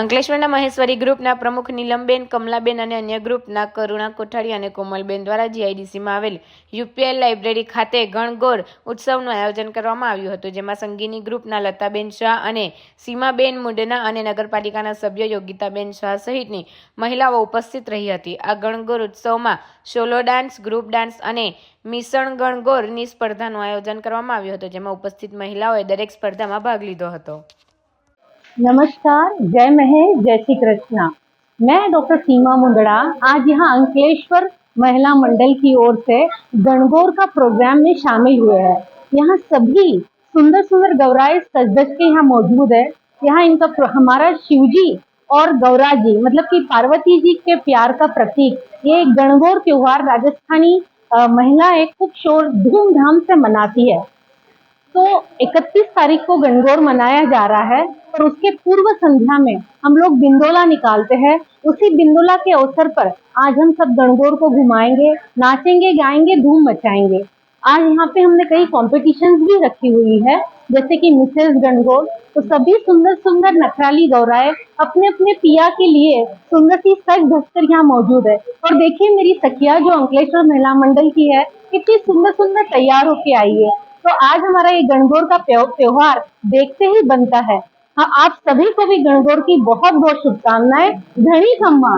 અંકલેશ્વરના મહેશ્વરી ગ્રુપના પ્રમુખ નીલમબેન, કમલાબેન અને અન્ય ગ્રુપના કરુણા કોઠારી અને કોમલબેન દ્વારા જીઆઈડીસીમાં આવેલ યુપીએલ લાઇબ્રેરી ખાતે ગણગોર ઉત્સવનું આયોજન કરવામાં આવ્યું હતું, જેમાં સંગીની ગ્રુપના લતાબેન શાહ અને સીમાબેન મુંડના અને નગરપાલિકાના સભ્ય યોગિતાબેન શાહ સહિતની મહિલાઓ ઉપસ્થિત રહી હતી. આ ગણગોર ઉત્સવમાં સોલો ડાન્સ, ગ્રુપ ડાન્સ અને મિસણ ગણગોરની સ્પર્ધાનું આયોજન કરવામાં આવ્યું હતું, જેમાં ઉપસ્થિત મહિલાઓએ દરેક સ્પર્ધામાં ભાગ લીધો હતો. नमस्कार, जय महेश, जय श्री कृष्णा। मैं डॉक्टर सीमा मुंदड़ा, आज यहाँ अंकलेश्वर महिला मंडल की ओर से गणगौर का प्रोग्राम में शामिल हुए हैं। यहाँ सभी सुंदर सुंदर गौराएँ सज धज के यहाँ मौजूद है। यहाँ इनका हमारा शिव जी और गौरा जी मतलब कि पार्वती जी के प्यार का प्रतीक। ये गणगौर त्योहार राजस्थानी महिलाएँ खूब शोर, धूमधाम से मनाती है। तो 31 तारीख को गणगौर मनाया जा रहा है। और उसके पूर्व संध्या में हम लोग बिंदोला निकालते हैं। उसी बिंदोला के अवसर पर आज हम सब गणगौर को घुमाएँगे, नाचेंगे, गाएँगे, धूम मचाएँगे। आज यहाँ पे हमने कई कॉम्पिटिशन्स भी रखी हुई है, जैसे कि मिसेस गणगौर। तो सभी सुंदर सुंदर नखराली गौराएँ अपने अपने पिया के लिए सुंदर सी सज धज कर यहाँ मौजूद है। और देखिए मेरी सखिया जो अंकलेश्वर महिला मंडल की है, कितनी सुंदर सुंदर तैयार होके आई है। तो आज हमारा ये गणगौर का त्योहार देखते ही बनता है। हाँ आप सभी को भी गणगौर की बहुत बहुत शुभकामनाएँ। धनी खम्मा